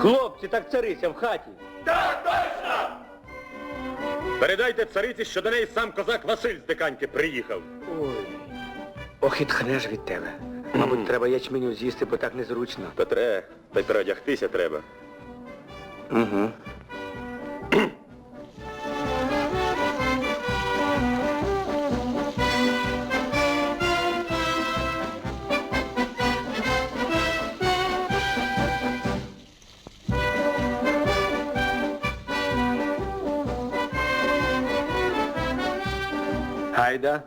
Хлопці, так цариця в хаті. Передайте цариці, що до неї сам козак Василь з диканьки приїхав. Ой. Ох, і тхнеш від тебе. Мабуть, треба ячменю з'їсти, бо так незручно. Петре, та й переодягтися треба. Угу. Гайда.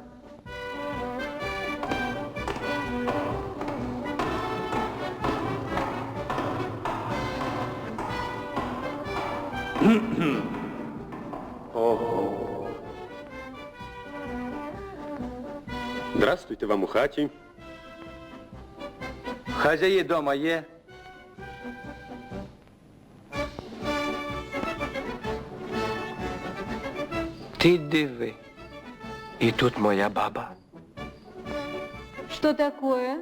Здравствуйте вам у хаті. Хазяї дома є. Ти диви. І тут моя баба. Что такое?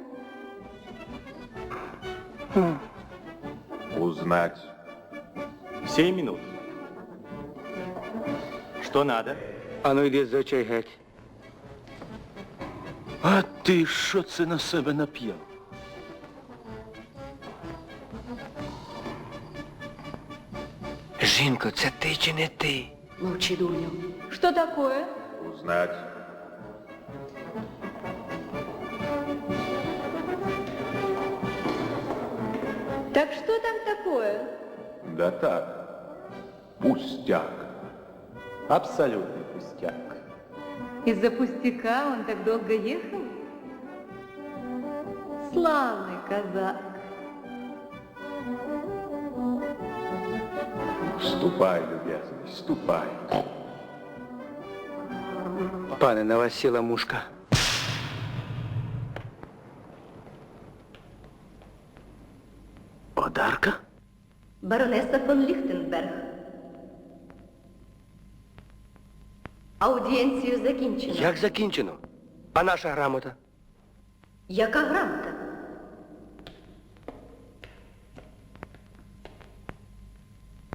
Узнать. Семь минут. Что надо? Ану йди з очей геть. А ти що це на себе нап'яв? Жінко, це ти чи не ти? Молчи, дурню. Что такое? Узнать. Так что там такое? Да так. Пустяк. Абсолютный пустяк. Из-за пустяка он так долго ехал? Славный казак. Ступай, любезный, ступай. Пане, на вас сіла мушка. Подарка? Баронеса фон Ліхтенберг. Аудієнцію закінчено. Як закінчено? А наша грамота? Яка грамота?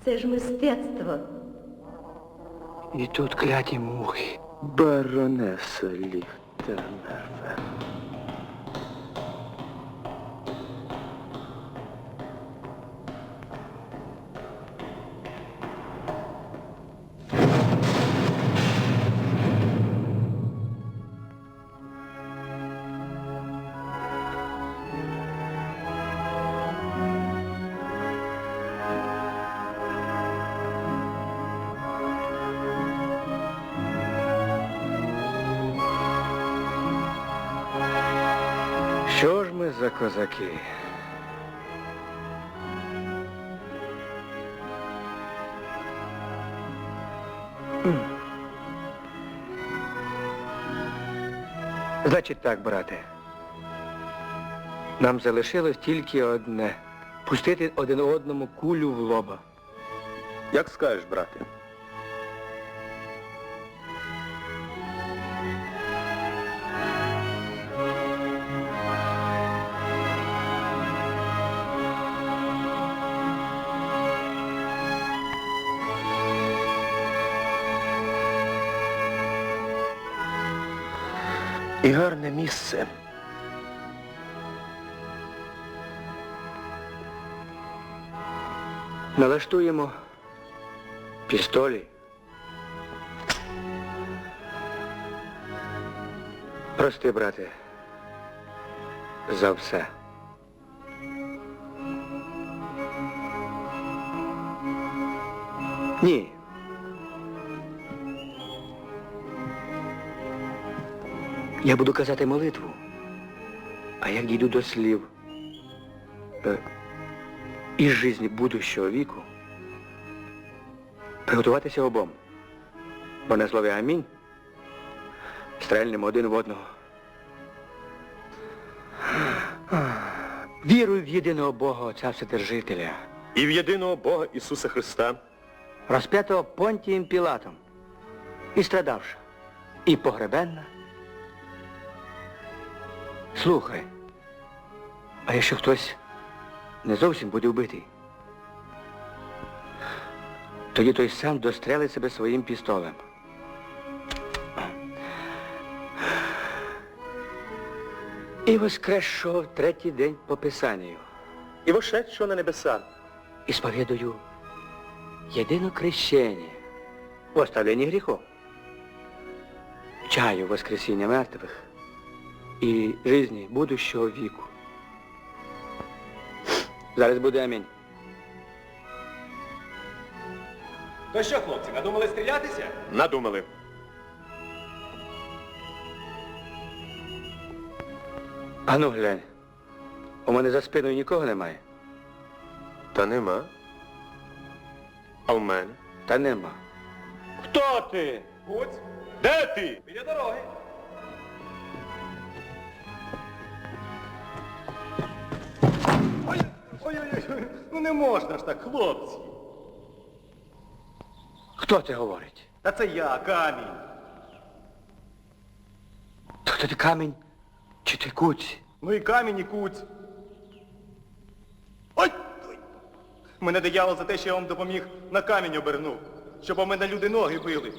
Це ж мистецтво. І тут кляті мухи. Баронеса Ліхтенберг. За козаки? Значить так, брате. Нам залишилось тільки одне пустити один одному кулю в лоба. Як скажеш, брате? І гарне місце. Налаштуємо пістолі. Прости, брате, за все. Ні. Я буду казати молитву, а як дійду до слів е, із жизни будущого віку, приготуватися обом. Бо на слові амінь стрельнемо один в одного. Вірую в єдиного Бога, Отця Вседержителя, І в єдиного Бога Ісуса Христа. розп'ятого Понтієм Пілатом, і страдавши, і погребенна. Слухай, а якщо хтось не зовсім буде вбитий, Тоді той сам дострелить себе своїм пістолем. І воскресшов третій день по Писанню. І вошед, що на небеса. и споведую едино крещение в оставлении грехов, чаю воскресения мертвых и жизни будущего віку. Зараз буде амінь. То що, хлопці, надумали стрілятися? Надумали. А ну глянь, у мене за спиною нікого немає. Та нема. А в мене? Та нема. Хто ти? Гуць, Де ти? біля дороги. ну не можна ж так, хлопці. Хто це говорить? Та це я, камінь. То ти камінь чи ти куць? Ну і камінь, і куць. Ой! Ой! Мене диявол за те, що я вам допоміг на камінь обернув, щоб у мене люди ноги били.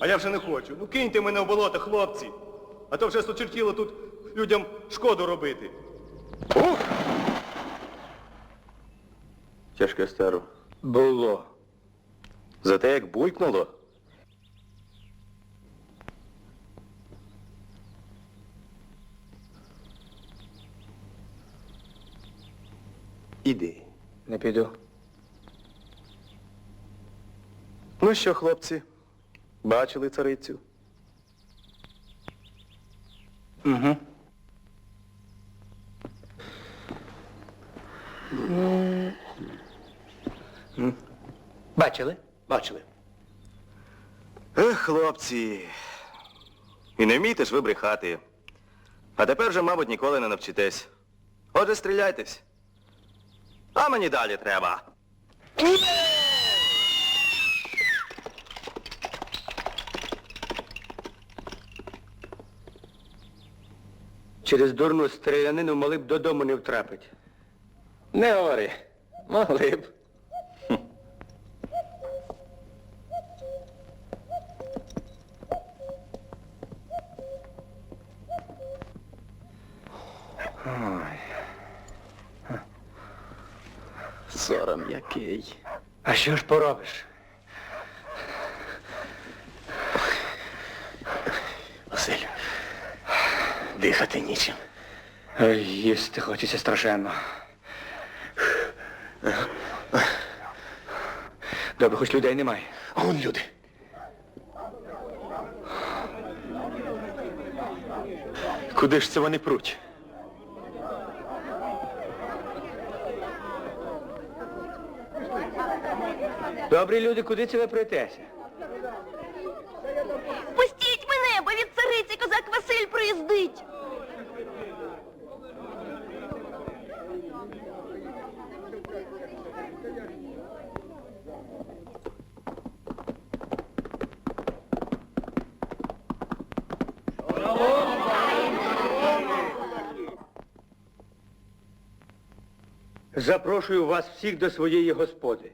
А я вже не хочу. Ну киньте мене в болото, хлопці. А то вже сочертіло тут людям шкоду робити. Тяжке старо. Було. За те, як булькнуло. Іди. Не піду. Ну що, хлопці, бачили царицю? Угу. Бачили? Бачили. Ех, хлопці. І не вмієте ж ви брехати. А тепер же, мабуть, ніколи не навчитесь. Отже, стріляйтесь. А мені далі треба. Через дурну стрілянину могли б додому не втрапити. Не говори. Могли б. Сором який. А що ж поробиш? Василь, дихати нічим. Ой, їсти хочеться страшенно. Добре, хоч людей немає. А вон люди. Куди ж це вони пруть? Добрі люди, куди це ви притеся? Пустіть мене, бо від цариці козак Василь приїздить. Запрошую вас всіх до своєї господи.